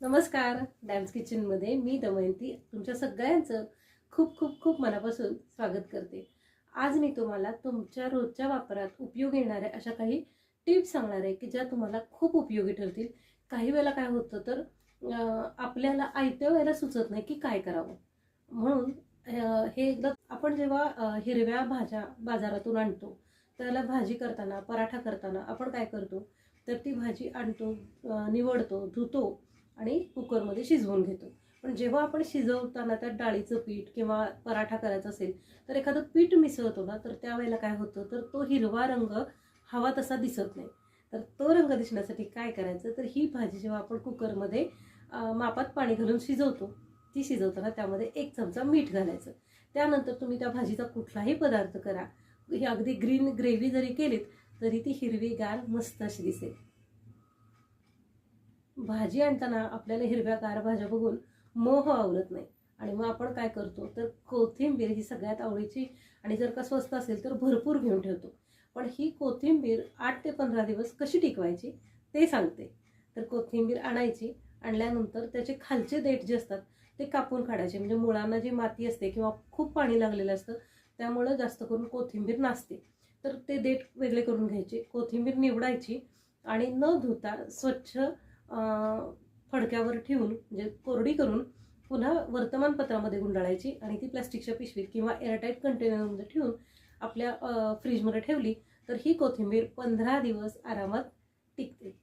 नमस्कार. डॅम्स किचनमध्ये मी दमयंती तुमच्या सगळ्यांचं खूप खूप खूप मनापासून स्वागत करते. आज मी तुम्हाला तुमच्या रोजच्या वापरात उपयोग येणाऱ्या अशा काही टिप्स सांगणार आहे की ज्या तुम्हाला खूप उपयोगी ठरतील. काही वेळेला काय होतं तर आपल्याला आयत्या वेळेला सुचत नाही की काय करावं. म्हणून हे एकदा आपण जेव्हा हिरव्या भाज्या बाजारातून आणतो त्याला भाजी करताना पराठा करताना आपण काय करतो? तर ती भाजी आणतो निवडतो धुतो आणि कुकरमध्ये शिजवून घेतो. पण जेव्हा आपण शिजवताना त्यात डाळीचं पीठ किंवा पराठा करायचा असेल तर एखादं पीठ मिसळतो ना तर त्यावेळेला काय होतं तर तो हिरवा रंग हवा तसा दिसत नाही. तर तो रंग दिसण्यासाठी काय करायचं तर ही भाजी जेव्हा आपण कुकरमध्ये मापात पाणी घालून शिजवतो ती शिजवताना त्यामध्ये एक चमचा मीठ घालायचं. त्यानंतर तुम्ही त्या भाजीचा कुठलाही पदार्थ करा. ही अगदी ग्रीन ग्रेव्ही जरी केलीत तरी ती हिरवीगार मस्त अशी दिसेल. भाजी आणताना आपल्याला हिरव्यागार भाज्या बघून मोह आवडत नाही. आणि मग आपण काय करतो? तर कोथिंबीर ही सगळ्यात आवडीची आणि जर का स्वस्त असेल तर भरपूर घेऊन ठेवतो. पण ही कोथिंबीर आठ ते पंधरा दिवस कशी टिकवायची ते सांगते. तर कोथिंबीर आणायची आणल्यानंतर त्याचे खालचे देठ जे असतात ते कापून काढायचे. म्हणजे मुळांना जी माती असते किंवा खूप पाणी लागलेलं असतं त्यामुळं जास्त करून कोथिंबीर नासते. तर ते देठ वेगळे करून घ्यायचे. कोथिंबीर निवडायची आणि न धुता स्वच्छ फडक्यावर ठेवून म्हणजे कोरडी करून पुन्हा वर्तमानपत्रामध्ये गुंडाळायची आणि ती प्लॅस्टिकच्या पिशवीत किंवा एअरटाईट कंटेनरमध्ये ठेवून आपल्या फ्रीजमध्ये ठेवली तर ही कोथिंबीर पंधरा दिवस आरामात टिकते.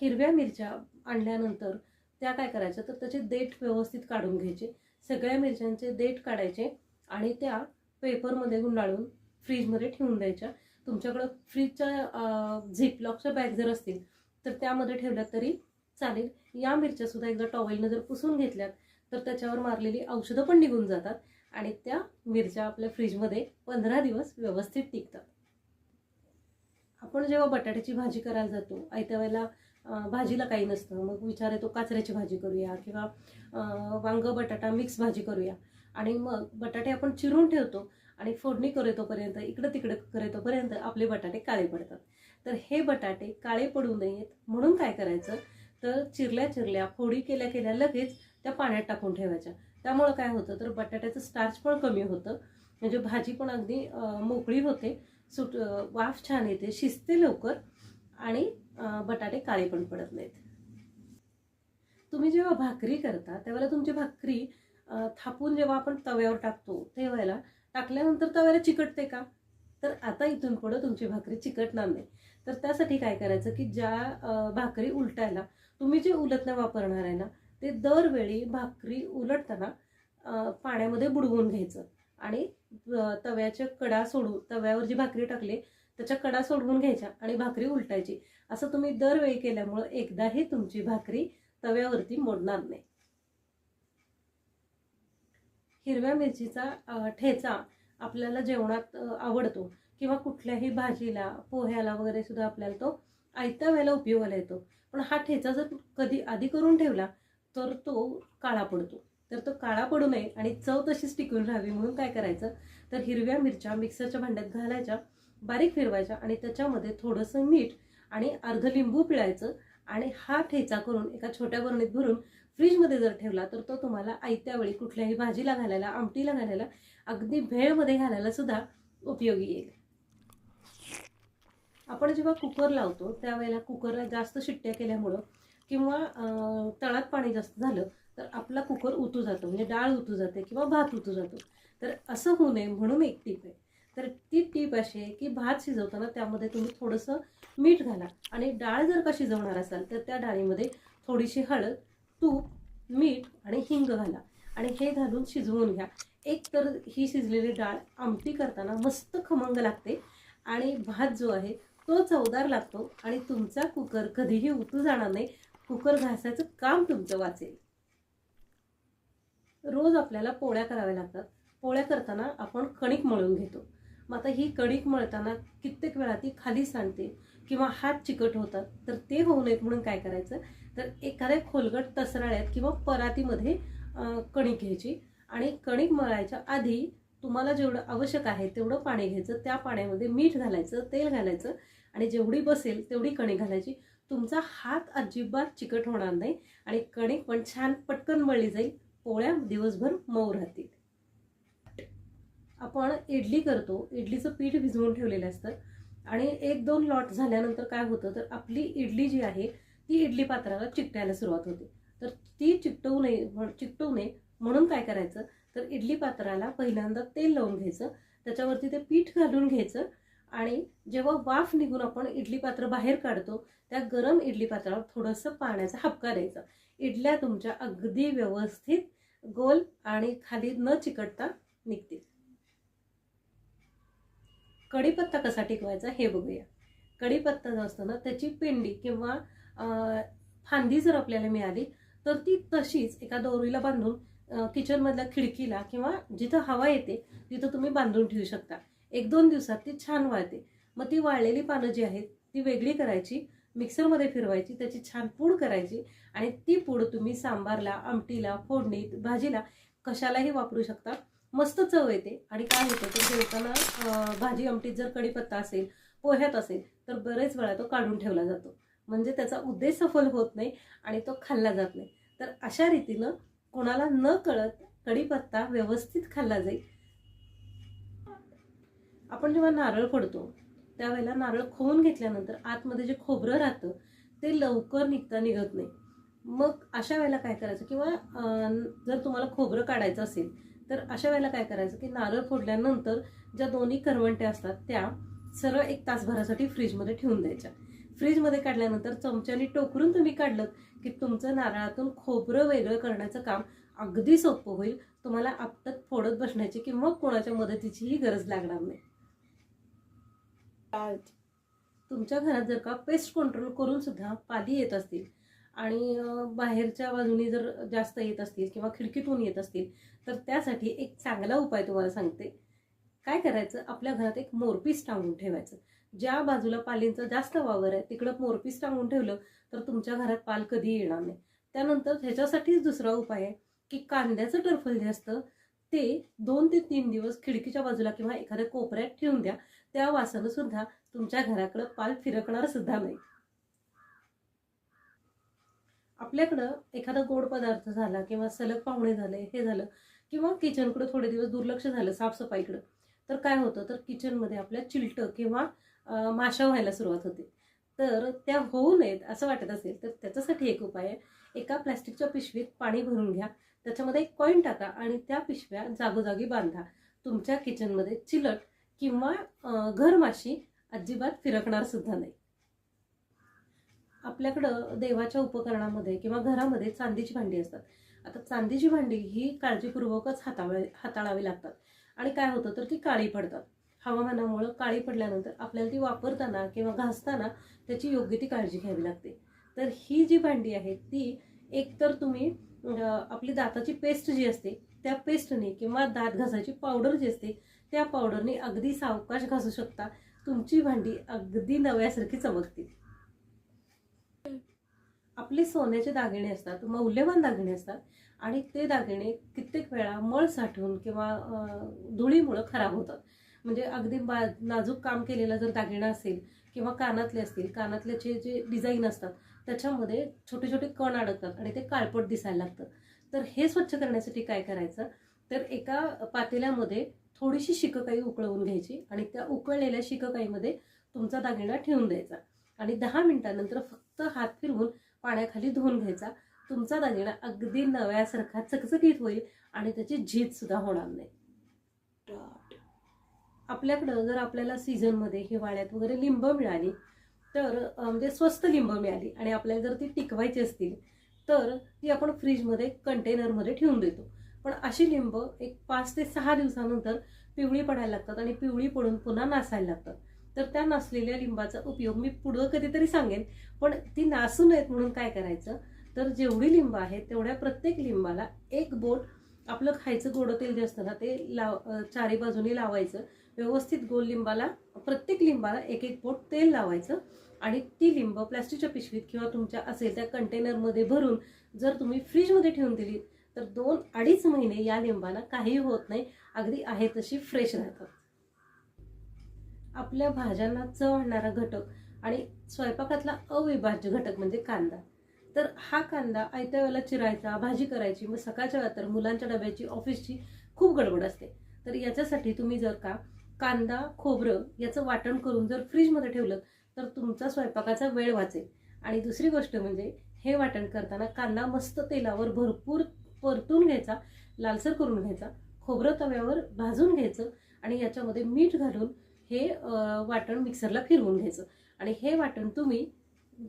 हिरव्या मिरच्या आणल्यानंतर त्या काय करायच्या तर त्याचे देठ व्यवस्थित काढून घ्यायचे. सगळ्या मिरच्यांचे देठ काढायचे आणि त्या पेपरमध्ये गुंडाळून फ्रीजमध्ये ठेवून द्यायच्या. तुमच्याकडं फ्रीजच्या झिपलॉकच्या बॅग जर असतील तर त्यामध्ये ठेवल्यात तरी चालेल. या मिरच्या सुद्धा एकदा टॉवेलनं जर पुसून घेतल्यात तर त्याच्यावर मारलेली औषधं पण निघून जातात आणि त्या मिरच्या आपल्या फ्रीजमध्ये पंधरा दिवस व्यवस्थित टिकतात. आपण जेव्हा बटाट्याची भाजी करायला जातो आयत्या वेळेला भाजीला काही नसतं. मग विचार येतो काचऱ्याची भाजी करूया किंवा वांग बटाटा मिक्स भाजी करूया. आणि मग बटाटे आपण चिरून ठेवतो आणि फोडणी करेतोपर्यंत इकडं तिकडं करेतोपर्यंत आपले बटाटे काळे पडतात. तर हे बटाटे काळे पडू नयेत म्हणून काय करायचं? तर चिरल्या चिरल्या फोडी केल्या केल्या लगेच त्या पाण्यात टाकून ठेवायच्या. त्यामुळं काय होतं? तर बटाट्याचं स्टार्च पण कमी होतं. म्हणजे भाजी पण अगदी मोकळी होते सुट वाफ छान येते शिजते लवकर आणि बटाटे काळे पण पडत नाहीत. तुम्ही जेव्हा भाकरी करता त्यावेळेला तुमची भाकरी थापून जेव्हा आपण तव्यावर टाकतो त्यावेळेला टाकल्यानंतर तव्याला चिकटते का? तर आता इथून पुढं तुमची भाकरी चिकटणार नाही. तर त्यासाठी काय करायचं की ज्या भाकरी उलटायला तुम्ही जे उलटणं वापरणार आहे ना ते दरवेळी भाकरी उलटताना पाण्यामध्ये बुडवून घ्यायचं. आणि तव्याच्या कडा सोडून तव्यावर जी भाकरी टाकली त्याच्या कडा सोडवून घ्यायच्या आणि भाकरी उलटायची. असं तुम्ही दरवेळी केल्यामुळं एकदाही तुमची भाकरी तव्यावरती मोडणार नाही. हिरव्या मिरचीचा ठेचा आपल्याला जेवणात आवडतो. किंवा कुठल्याही भाजीला पोह्याला वगैरे सुद्धा आपल्याला तो आयत्या वेळेला उपयोगाला येतो. पण हा ठेचा जर कधी आधी करून ठेवला तर तो काळा पडतो. तर तो काळा पडू नये आणि चव तशीच टिकून राहावी म्हणून काय करायचं? तर हिरव्या मिरच्या मिक्सरच्या भांड्यात घालायच्या बारीक फिरवायच्या आणि त्याच्यामध्ये थोडंसं मीठ आणि अर्ध लिंबू पिळायचं आणि हा ठेचा करून एका छोट्या बरणीत भरून फ्रीजमध्ये जर ठेवला तर तो तुम्हाला आयत्या वेळी कुठल्याही भाजीला घालायला आमटीला घालायला अगदी भेळमध्ये घालायला सुद्धा उपयोगी येईल. आपण जेव्हा कुकर लावतो त्यावेळेला कुकरला जास्त शिट्ट्या केल्यामुळं किंवा तळात पाणी जास्त झालं तर आपला कुकर उतू जातो म्हणजे डाळ उतू जाते किंवा भात उतू जातो. तर असं होऊ नये म्हणून एक टीप आहे. तर ती टीप अशी आहे की भात शिजवताना त्यामध्ये तुम्ही थोडंसं मीठ घाला. आणि डाळ जर का शिजवणार असाल तर त्या डाळीमध्ये थोडीशी हळद तूप मीठ आणि हिंग घाला आणि हे घालून शिजवून घ्या. एक तर ही शिजलेली डाळ आमटी करताना मस्त खमंग लागते आणि भात जो आहे तो चवदार लागतो आणि तुमचा कुकर कधीही उतू जाणार नाही. कुकर घासायचं काम तुमचं वाचेल. रोज आपल्याला पोळ्या कराव्या लागतात. पोळ्या करताना आपण कणिक मळून घेतो. मग आता ही कणिक मळताना कित्येक वेळा ती खाली सांडते किंवा हात चिकट होतात तर ते होऊ नयेत म्हणून काय करायचं? तर एखाद्या खोलगट तसराळ्यात किंवा परातीमध्ये कणिक घ्यायची. आणि कणिक मळायच्या आधी तुम्हाला जेवढं आवश्यक आहे तेवढं पाणी घ्यायचं. त्या पाण्यामध्ये मीठ घालायचं तेल घालायचं आणि जेवढी बसेल तेवढी कणिक घालायची. तुमचा हात अजिबात चिकट होणार नाही आणि कणिक पण छान पटकन मळली जाईल. पोळ्या दिवसभर मऊ राहतील. आपण इडली करतो. इडलीचं पीठ भिजवून ठेवलेलं असतं. आणि एक दोन लॉट झाल्यानंतर काय होतं? तर आपली इडली जी आहे ती इडली पात्राला चिकटायला सुरुवात होते. तर ती चिकटवू नये चिकटवू नये म्हणून काय करायचं? तर इडली पात्राला पहिल्यांदा तेल लावून घ्यायचं. त्याच्यावरती ते पीठ घालून घ्यायचं. आणि जेव्हा वाफ निघून आपण इडली पात्र बाहेर काढतो त्या गरम इडली पात्रावर थोडंसं पाण्याचा हपका द्यायचा. इडल्या तुमच्या अगदी व्यवस्थित गोल आणि खाली न चिकटता निघतील. कढीपत्ता कसा टिकवायचा हे बघूया. कढीपत्ता जो असतो ना त्याची पेंडी किंवा फांदी जर आपल्याला मिळाली तर ती तशीच एका दोरीला बांधून किचनमधल्या खिडकीला किंवा जिथं हवा येते तिथं तुम्ही बांधून ठेवू शकता. एक दोन दिवसात ती छान वाळते. मग ती वाळलेली पानं जी आहेत ती वेगळी करायची मिक्सरमध्ये फिरवायची त्याची छान पूड करायची आणि ती पूड तुम्ही सांबारला आमटीला फोडणीत भाजीला कशालाही वापरू शकता. मस्त चव येते आणि काय होतं तर जेवताना भाजी आमटीत जर कढीपत्ता असेल पोह्यात असेल तर बरेच वेळा तो काढून ठेवला जातो. म्हणजे त्याचा उद्देश सफल होत नाही आणि तो खाल्ला जात नाही. तर अशा रीतीनं कोणाला न कळत कढीपत्ता व्यवस्थित खाल्ला जाईल. आपण जेव्हा नारळ फोडतो त्यावेळेला नारळ खोवून घेतल्यानंतर आतमध्ये जे खोबरं राहतं ते लवकर निघता निघत नाही. मग अशा वेळेला काय करायचं? किंवा जर तुम्हाला खोबरं काढायचं असेल तर अशा वेळेला काय करायचं की नारळ फोडल्यानंतर ज्या दोन्ही करवंट्या असतात त्या सरळ एक तासभरासाठी फ्रीजमध्ये ठेवून द्यायच्या. फ्रीजमध्ये काढल्यानंतर चमच्याने टोकरून तुम्ही काढलं की तुमचं नारळातून खोबरं वेगळं करण्याचं काम अगदी सोपं होईल. तुम्हाला आपटत फोडत बसण्याची किंवा कोणाच्या मदतीचीही गरज लागणार नाही. तुमच्या घरात जर का पेस्ट कंट्रोल करून सुद्धा पाली येत असतील आणि बाहेरच्या बाजूनी जर जास्त येत असतील किंवा खिडकीतून येत असतील तर त्यासाठी एक चांगला उपाय तुम्हाला सांगते. काय करायचं? आपल्या घरात एक मोरपीस टांगून ठेवायचं. ज्या बाजूला पालींचा जास्त वावर आहे तिकडं मोरपीस टांगून ठेवलं तर तुमच्या घरात पाल कधी येणार नाही. त्यानंतर ह्याच्यासाठीच दुसरा उपाय आहे की कांद्याचं टरफल जे असतं ते दोन ते तीन दिवस खिडकीच्या बाजूला किंवा एखाद्या कोपऱ्यात ठेवून द्या. त्या वासानं सुद्धा तुमच्या घराकडं पाल फिरकणार सुद्धा नाही. आपल्याकडं एखादा गोड पदार्थ झाला किंवा सलग पाहुणे झाले हे झालं किंवा किचनकडं थोडे दिवस दुर्लक्ष झालं साफसफाईकडं तर काय होतं? तर किचनमध्ये आपल्या चिलटं किंवा माशा व्हायला सुरुवात होते. तर त्या होऊ नयेत असं वाटत असेल तर त्याच्यासाठी एक उपाय आहे. एका प्लॅस्टिकच्या पिशवीत पाणी भरून घ्या. त्याच्यामध्ये एक कॉईन टाका आणि त्या पिशव्या जागोजागी बांधा. तुमच्या किचनमध्ये चिलट किंवा घरमाशी अजिबात फिरकणार सुद्धा नाही. आपल्याकडं देवाच्या उपकरणामध्ये किंवा घरामध्ये चांदीची भांडी असतात. आता चांदीची भांडी ही काळजीपूर्वकच हाताळ हाताळावी लागतात. आणि काय होतं तर ती काळी पडतात. हवामानामुळं काळी पडल्यानंतर आपल्याला ती वापरताना किंवा घासताना त्याची योग्य ती काळजी घ्यावी लागते. तर ही जी भांडी आहे ती एकतर तुम्ही आपली दाताची पेस्ट जी असते त्या पेस्टने किंवा दात घासायची पावडर जी असते त्या पावडरने अगदी सावकाश घासू शकता. तुमची भांडी अगदी नव्यासारखी चमकतील. आपले सोन्याचे दागिने असतात मौल्यवान दागिने असतात आणि ते दागिने कित्येक वेळा मळ साठवून किंवा धुळीमुळं खराब होतात. म्हणजे अगदी बा नाजूक काम केलेला जर दागिना असेल किंवा कानातले असतील कानातल्याचे जे डिझाईन असतात त्याच्यामध्ये छोटे छोटे कण अडकतात आणि ते काळपट दिसायला लागतं. तर हे स्वच्छ करण्यासाठी काय करायचं? तर एका पातेल्यामध्ये थोडीशी शिककाई उकळवून घ्यायची आणि त्या उकळलेल्या शिककाईमध्ये तुमचा दागिना ठेवून द्यायचा. आणि दहा मिनिटानंतर फक्त हात फिरवून पाण्याखाली धुवून घ्यायचा. तुमचा दागिना अगदी नव्यासारखा चकचकीत होईल आणि त्याची झीज सुद्धा होणार नाही. आपल्याकडं जर आपल्याला सीझनमध्ये हिवाळ्यात वगैरे लिंब मिळाली तर म्हणजे स्वस्त लिंब मिळाली आणि आपल्याला जर ती टिकवायची असतील तर ती आपण फ्रीजमध्ये कंटेनरमध्ये ठेवून देतो. पण अशी लिंब एक पाच ते सहा दिवसानंतर पिवळी पडायला लागतात आणि पिवळी पडून पुन्हा नासायला लागतात. तर त्या नासलेल्या लिंबाचा उपयोग मी पुढं कधीतरी सांगेन. पण ती नासू नयेत म्हणून काय करायचं? तर जेवढी लिंब आहे तेवढ्या प्रत्येक लिंबाला एक बोट आपलं खायचं गोडं तेल जे असतं ना ते लाव चारी बाजूनी लावायचं. व्यवस्थित गोल लिंबाला प्रत्येक लिंबाला एक एक बोट तेल लावायचं आणि ती लिंब प्लॅस्टिकच्या पिशवीत किंवा तुमच्या असेल त्या कंटेनरमध्ये भरून जर तुम्ही फ्रीजमध्ये ठेवून दिली तर दोन अडीच महिने या लिंबाला काही होत नाही. अगदी आहे तशी फ्रेश राहतात आपल्या भाज्यांना चव आणणारा घटक आणि स्वयंपाकातला अविभाज्य घटक म्हणजे कांदा. तर हा कांदा आयत्या वेळेला चिरायचा भाजी करायची मग सकाळच्या वेळा तर मुलांच्या डब्याची ऑफिसची खूप गडबड असते. तर याच्यासाठी तुम्ही जर का कांदा खोबरं याचं वाटण करून जर फ्रीजमध्ये ठेवलं तर तुमचा स्वयंपाकाचा वेळ वाचेल. आणि दुसरी गोष्ट म्हणजे हे वाटण करताना कांदा मस्त तेलावर भरपूर परतून घ्यायचा लालसर करून घ्यायचा खोबरं तव्यावर भाजून घ्यायचं आणि याच्यामध्ये मीठ घालून हे वाटण मिक्सरला फिरवून घ्यायचं. आणि हे वाटण तुम्ही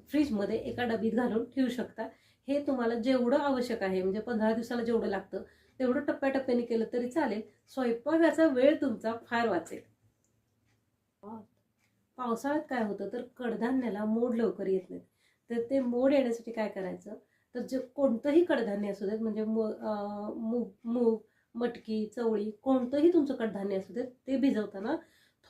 फ्रीजमध्ये एका डबीत घालून ठेवू शकता. हे तुम्हाला जेवढं आवश्यक आहे म्हणजे पंधरा दिवसाला जेवढं लागतं तेवढं टप्प्याटप्प्याने केलं तरी चालेल. स्वयंपाकाचा वेळ तुमचा फार वाचेल. पावसाळ्यात काय होतं तर कडधान्याला मोड लवकर येत नाहीत. तर ते मोड येण्यासाठी काय करायचं तर जे कोणतंही कडधान्य असू देत म्हणजे मूग मूग मटकी चवळी कोणतंही तुमचं कडधान्य असू देत ते भिजवताना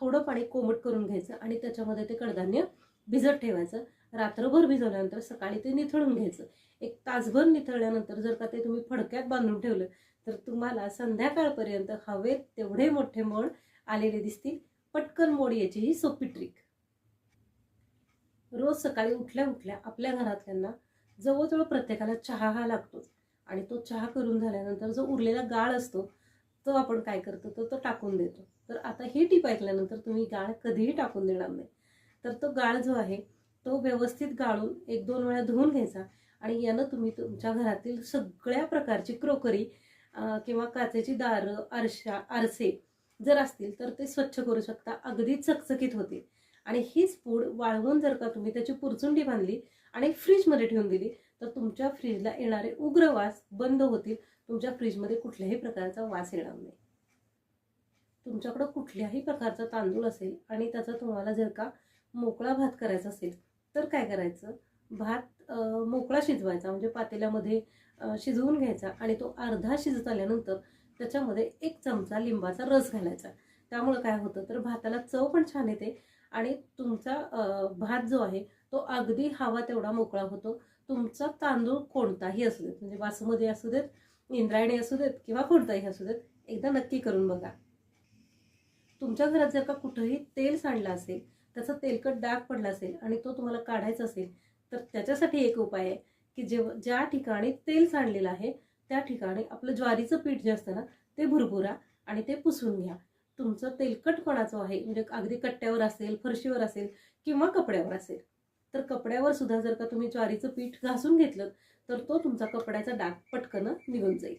थोडं पाणी कोमट करून घ्यायचं आणि त्याच्यामध्ये ते कडधान्य भिजत ठेवायचं. रात्रभर भिजवल्यानंतर सकाळी ते निथळून घ्यायचं. एक तासभर निथळल्यानंतर जर का ते तुम्ही फडक्यात बांधून ठेवलं तर तुम्हाला संध्याकाळपर्यंत हवेत तेवढे मोठे मोड आलेले दिसतील. पटकन मोड याची ही सोपी ट्रिक रोज सकाळी उठल्या उठल्या आपल्या घरातल्यांना जवळजवळ प्रत्येकाला चहा हा लागतोच. आणि तो चहा करून झाल्यानंतर जो उरलेला गाळ असतो तो आपण काय करतो तर तो टाकून देतो. तर आता ही टीप ऐकल्यानंतर तुम्ही गाळ कधीही टाकून देणार नाही. तर तो गाळ जो आहे तो व्यवस्थित गाळून एक दोन वेळा धुवून घ्यायचा. आणि यानं तुम्ही तुमच्या घरातील सगळ्या प्रकारची क्रोकरी किंवा काचेची दारं आरशा आरसे जर असतील तर ते स्वच्छ करू शकता अगदी चकचकीत होते. आणि हीच पूड वाळवून जर का तुम्ही त्याची पुरचुंडी बांधली आणि फ्रीजमध्ये ठेवून दिली तर तुमच्या फ्रीजला येणारे उग्र वास बंद होतील. तुमच्या फ्रीजमध्ये कुठल्याही प्रकारचा वास येणार नाही. तुमच्याकडं कुठल्याही प्रकारचा तांदूळ असेल आणि त्याचा तुम्हाला जर का मोकळा भात करायचा असेल तर काय करायचं? भात मोकळा शिजवायचा म्हणजे पातेल्यामध्ये शिजवून घ्यायचा आणि तो अर्धा शिजत आल्यानंतर त्याच्यामध्ये एक चमचा लिंबाचा रस घालायचा. त्यामुळे काय होतं? तर भाताला चव पण छान येते आणि तुमचा भात जो आहे तो अगदी हवा तेवढा मोकळा होतो. तुमचा तांदूळ कोणताही असू देत म्हणजे बासमती असू देत इंद्रायणी असू देत किंवा कोणताही असू देत एकदा नक्की करून बघा. तुमच्या घरात जर का कुठंही तेल सांडलं असेल त्याचा तेलकट डाग पडला असेल आणि तो तुम्हाला काढायचा असेल तर त्याच्यासाठी एक उपाय आहे की जेव्हा ज्या ठिकाणी तेल सांडलेलं आहे त्या ठिकाणी आपलं ज्वारीचं पीठ जे असतं ना ते भुरभुरा आणि ते पुसून घ्या. तुमचं तेलकटपणा जो आहे? म्हणजे अगदी कट्ट्यावर असेल फरशीवर असेल किंवा कपड्यावर असेल. तर कपड्यावर सुद्धा जर का तुम्ही ज्वारीचं पीठ घासून घेतलं तर तो तुमचा कपड्याचा डाग पटकन निघून जाईल.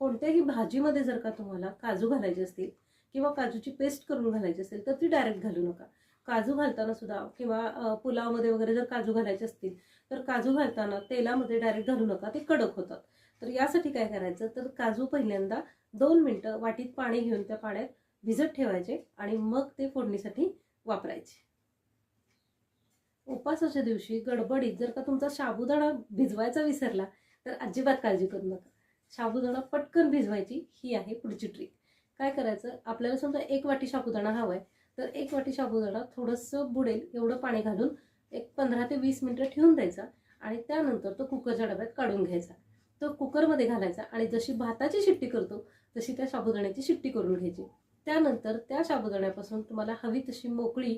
कोणत्याही भाजीमध्ये जर का तुम्हाला काजू घालायचे असतील किंवा काजूची पेस्ट करून घालायची असेल तर ती डायरेक्ट घालू नका. काजू घालताना सुद्धा किंवा पुलावमध्ये वगैरे जर काजू घालायचे असतील तर काजू घालताना तेलामध्ये डायरेक्ट घालू नका ते कडक होतात. तर यासाठी काय करायचं तर काजू पहिल्यांदा दोन मिनटं वाटीत पाणी घेऊन त्या पाण्यात भिजत ठेवायचे आणि मग ते फोडणीसाठी वापरायचे. उपासाच्या दिवशी गडबडीत जर का तुमचा साबुदाणा भिजवायचा विसरला तर अजिबात काळजी करू नका. साबुदाणा पटकन भिजवायची ही आहे पुढची ट्रिक काय करायचं? आपल्याला समजा एक वाटी साबुदाणा हवा आहे तर एक वाटी साबुदाणा थोडंसं बुडेल एवढं पाणी घालून एक पंधरा ते वीस मिनटं ठेवून द्यायचा आणि त्यानंतर तो कुकरच्या डब्यात काढून घ्यायचा. तो कुकरमध्ये घालायचा आणि जशी भाताची शिट्टी करतो तशी त्या साबुदाण्याची शिट्टी करून घ्यायची. त्यानंतर त्या साबुदाण्यापासून तुम्हाला हवी तशी मोकळी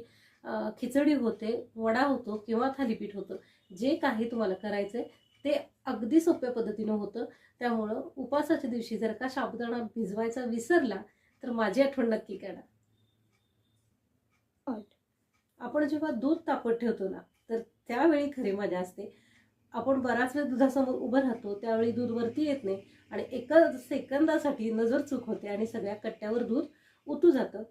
खिचडी होते वडा होतो किंवा थालीपीठ होतं जे काही तुम्हाला करायचं आहे ते अगदी सोप्या पद्धतीनं होतं. त्यामुळं उपासाच्या दिवशी जर का साबुदाणा भिजवायचा विसरला तर माझी आठवण नक्की करा. आपण जेव्हा दूध तापत ठेवतो ना तर त्यावेळी खरी मजा असते. आपण बराच वेळ दुधासमोर उभं राहतो त्यावेळी दूध वरती येत नाही आणि एका सेकंदासाठी नजर चूक होते आणि सगळ्या कट्ट्यावर दूध उतू जातं.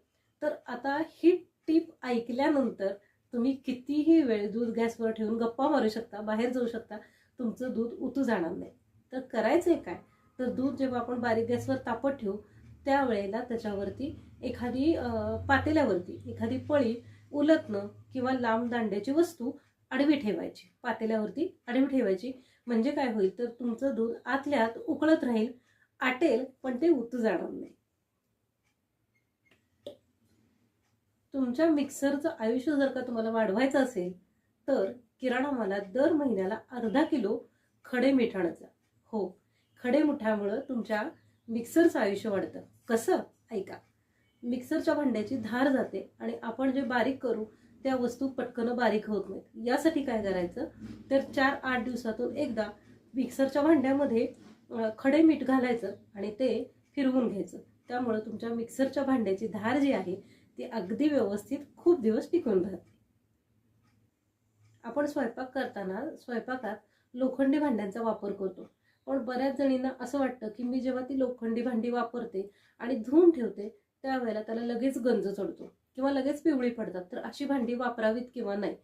तर आता ही टीप ऐकल्यानंतर तुम्ही कितीही वेळ दूध गॅसवर ठेवून गप्पा मारू शकता बाहेर जाऊ शकता तुमचं दूध उतू जाणार नाही. तर करायचंय काय? तर दूध जेव्हा आपण बारीक गॅसवर तापत ठेवू त्यावेळेला त्याच्यावरती एखादी पातेल्यावरती एखादी पळी उलटणं किंवा लांब दांड्याची वस्तू आडवी ठेवायची. पातेल्यावरती आडवी ठेवायची. म्हणजे काय होईल? तर तुमचं दूध आतल्या आत उकळत राहील आटेल पण ते उतू जाणार नाही. तुमच्या मिक्सरचं आयुष्य जर का तुम्हाला वाढवायचं असेल तर किराणा मालात दर महिन्याला अर्धा किलो खडे मिठाणाचा हो खडे मिठामुळं तुमच्या मिक्सरचं आयुष्य वाढतं. कसं? ऐका. मिक्सरच्या भांड्याची धार जाते आणि आपण जे बारीक करू त्या वस्तू पटकन बारीक होत नाहीत. यासाठी काय करायचं? तर चार आठ दिवसातून एकदा मिक्सरच्या भांड्यामध्ये खडे मीठ घालायचं आणि ते फिरवून घ्यायचं. त्यामुळं तुमच्या मिक्सरच्या भांड्याची धार जी आहे ती अगदी व्यवस्थित खूप दिवस टिकून राहते. आपण स्वयंपाक करताना स्वयंपाकात लोखंडी भांड्यांचा वापर करतो. पण बऱ्याच जणींना असं वाटतं की मी जेव्हा ती लोखंडी भांडी वापरते आणि धुवून ठेवते त्यावेळेला त्याला लगेच गंज चढतो किंवा लगेच पिवळी पडतात. तर अशी भांडी वापरावीत किंवा नाही?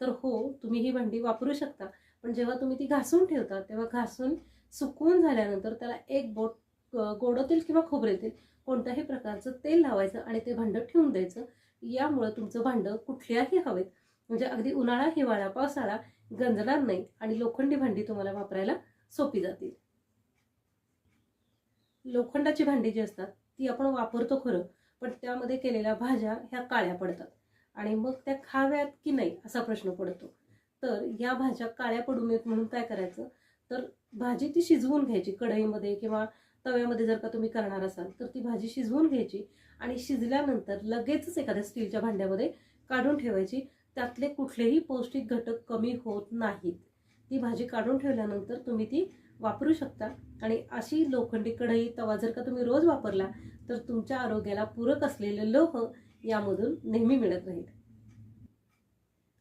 तर हो तुम्ही ही भांडी वापरू शकता. पण जेव्हा तुम्ही ती घासून ठेवता तेव्हा घासून सुकवून झाल्यानंतर त्याला एक बोट गोडतील तेल किंवा खोबरे तेल कोणत्याही प्रकारचं तेल लावायचं आणि ते भांडं ठेवून द्यायचं. यामुळं तुमचं भांडं कुठल्याही हवेत म्हणजे अगदी उन्हाळा हिवाळा पावसाळा गंजणार नाही आणि लोखंडी भांडी तुम्हाला वापरायला सोपी जातील. लोखंडाची भांडी जी असतात ती आपण वापरतो खरं पण त्यामध्ये केलेल्या भाज्या ह्या काळ्या पडतात. आणि मग त्या खाव्यात की नाही असा प्रश्न पडतो. तर या भाज्या काळ्या पडू नयेत म्हणून काय करायचं? तर भाजी ती शिजवून घ्यायची कढईमध्ये किंवा तव्यामध्ये जर का तुम्ही करणार असाल तर ती भाजी शिजवून घ्यायची आणि शिजल्यानंतर लगेचच एखाद्या स्टीलच्या भांड्यामध्ये काढून ठेवायची. त्यातले कुठलेही पौष्टिक घटक कमी होत नाहीत. ती भाजी काढून ठेवल्यानंतर तुम्ही ती वापरू शकता. आणि अशी लोखंडी कढई तवा जर का तुम्ही रोज वापरला तर तुमच्या आरोग्याला पूरक असलेले लोह यामधून नेहमी मिळत राहील.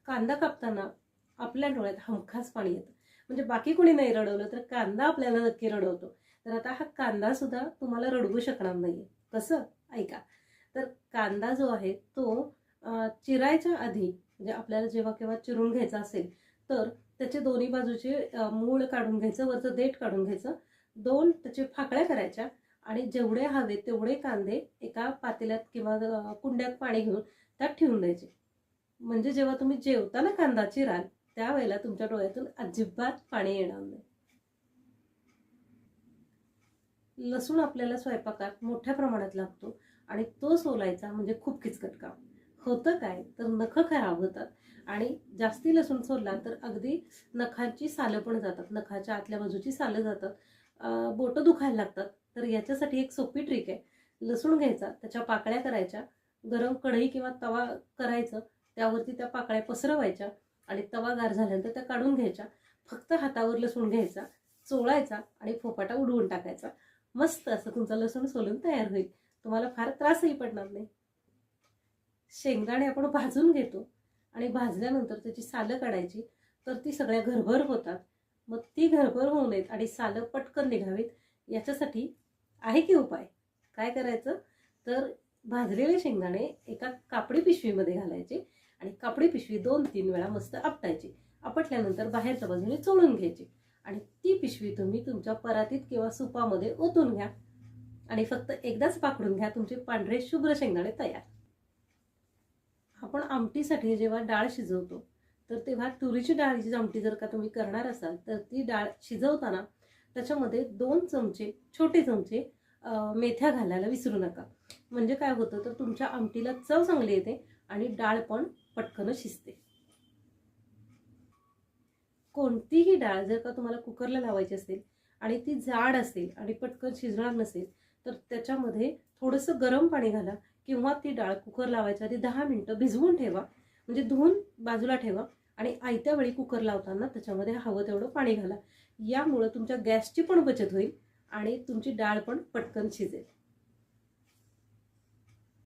कांदा कापताना आपल्या डोळ्यात हमखास पाणी येतं. म्हणजे बाकी कोणी नाही रडवलं तर कांदा आपल्याला नक्की रडवतो. तर आता हा कांदा सुद्धा तुम्हाला रडवू शकणार नाहीये. कसं? ऐका. तर कांदा जो आहे तो चिरायच्या आधी म्हणजे आपल्याला जेव्हा केव्हा चिरून घ्यायचा असेल तर त्याचे दोन्ही बाजूचे मूळ काढून घ्यायचं वरचं देठ काढून घ्यायचं. दोन त्याचे फाकळ्या करायच्या आणि जेवढे हवे तेवढे कांदे एका पातेल्यात किंवा कुंड्यात पाणी घेऊन त्यात ठेवून द्यायचे. म्हणजे जेव्हा तुम्ही जेवताना कांदा चिराल त्यावेळेला तुमच्या डोळ्यातून अजिबात पाणी येणार नाही. लसूण आपल्याला स्वयंपाकात मोठ्या प्रमाणात लागतो आणि तो सोलायचा म्हणजे खूप किचकट काम. होतं काय तर नखं खराब होतात. आणि जास्ती लसूण सोलला तर अगदी नखांची सालं पण जातात. नखाच्या आतल्या बाजूची सालं जातात. बोटं दुखायला लागतात. तर याच्यासाठी एक सोपी ट्रिक आहे. लसूण घ्यायचा त्याच्या पाकळ्या करायच्या गरम कढई किंवा तवा करायचं त्यावरती त्या पाकळ्या पसरवायच्या आणि तवा गार झाल्यानंतर त्या काढून घ्यायच्या. फक्त हातावर लसूण घ्यायचा चोळायचा आणि फोपाटा उडवून टाकायचा. मस्त असं तुमचा लसूण सोलून तयार होईल. तुम्हाला फार त्रासही पडणार नाही. शेंगदाणे आपण भाजून घेतो आणि भाजल्यानंतर त्याची सालं काढायची तर ती सगळ्या घरभर होतात. मग ती घरभर होऊ नयेत आणि सालं पटकन निघावीत याच्यासाठी आहे की उपाय? काय करायचं? तर भाजलेले शेंगदाणे एका कापडी पिशवीमध्ये घालायचे आणि कापडी पिशवी दोन तीन वेळा मस्त आपटायची. आपटल्यानंतर बाहेरच्या बाजूने चोळून घ्यायची आणि ती पिशवी तुम्ही तुमच्या परातीत किंवा सुपामध्ये ओतून घ्या आणि फक्त एकदाच पाकडून घ्या तुमचे पांढरे शुभ्र शेंगदाणे तयार. आपण आमटीसाठी जेव्हा डाळ शिजवतो तर तेव्हा तुरीची डाळीची आमटी जर का तुम्ही करणार असाल तर ती डाळ शिजवताना त्याच्यामध्ये दोन चमचे छोटे चमचे मेथ्या घालायला विसरू नका. म्हणजे काय होतं तर तुमच्या आमटीला चव चांगली येते आणि डाळ पण पटकन शिजते. कोणतीही डाळ जर का तुम्हाला कुकरला लावायची असेल आणि ती जाड असेल आणि पटकन शिजणार नसेल तर त्याच्यामध्ये थोडंसं गरम पाणी घाला किंवा ती डाळ कुकर लावायच्या आधी दहा मिनटं भिजवून ठेवा. म्हणजे धुवून बाजूला ठेवा आणि आयत्या वेळी कुकर लावताना त्याच्यामध्ये हवं तेवढं पाणी घाला. यामुळं तुमच्या गॅसची पण बचत होईल आणि तुमची डाळ पण पटकन शिजेल.